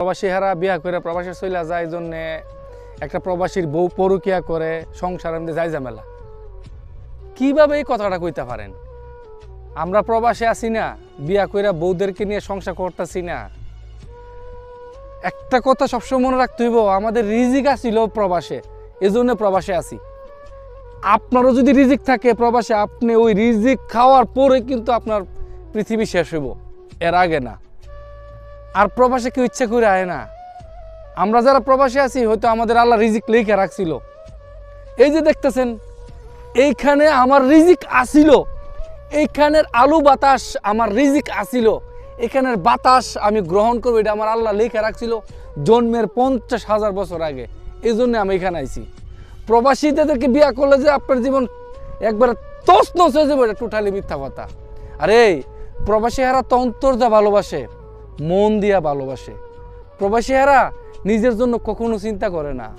প্রবাসী হারা বিয়া করে প্রবাসী চলে যায় জন্যে একটা প্রবাসীর বউ পরকিয়া করে সংসার এমনি যাই ঝামেলা। কীভাবে এই কথাটা কইতে পারেন? আমরা প্রবাসে আছি না, বিয়া কইরা বউদেরকে নিয়ে সংসার করতেছি না। একটা কথা সবসময় মনে রাখতে হইব, আমাদের রিজিক আসিল প্রবাসে, এজন্য প্রবাসে আছি। আপনারও যদি রিজিক থাকে প্রবাসে, আপনি ওই রিজিক খাওয়ার পরে কিন্তু আপনার পৃথিবী শেষ হইব, এর আগে না। আর প্রবাসে কেউ ইচ্ছা করে আয় না। আমরা যারা প্রবাসে আছি, হয়তো আমাদের আল্লাহ রিজিক লেখা রাখছিল। এই যে দেখতেছেন, এইখানে আমার রিজিক আসিল। এইখানের আলু বাতাস আমার রিজিক আসিল। এখানের বাতাস আমি গ্রহণ করব, এটা আমার আল্লাহ লেখা রাখছিল জন্মের পঞ্চাশ হাজার বছর আগে। এই জন্য আমি এখানে আইছি। প্রবাসীদেরকে বিয়া করলে যে আপনার জীবন একবার তস নস হয়ে যাবে, এটা টোটালি মিথ্যা কথা। আরে, প্রবাসী হারা তো যা ভালোবাসে। মন দিয়া ভালোবাসে। প্রবাসী নিজের জন্য কখনো চিন্তা করে না।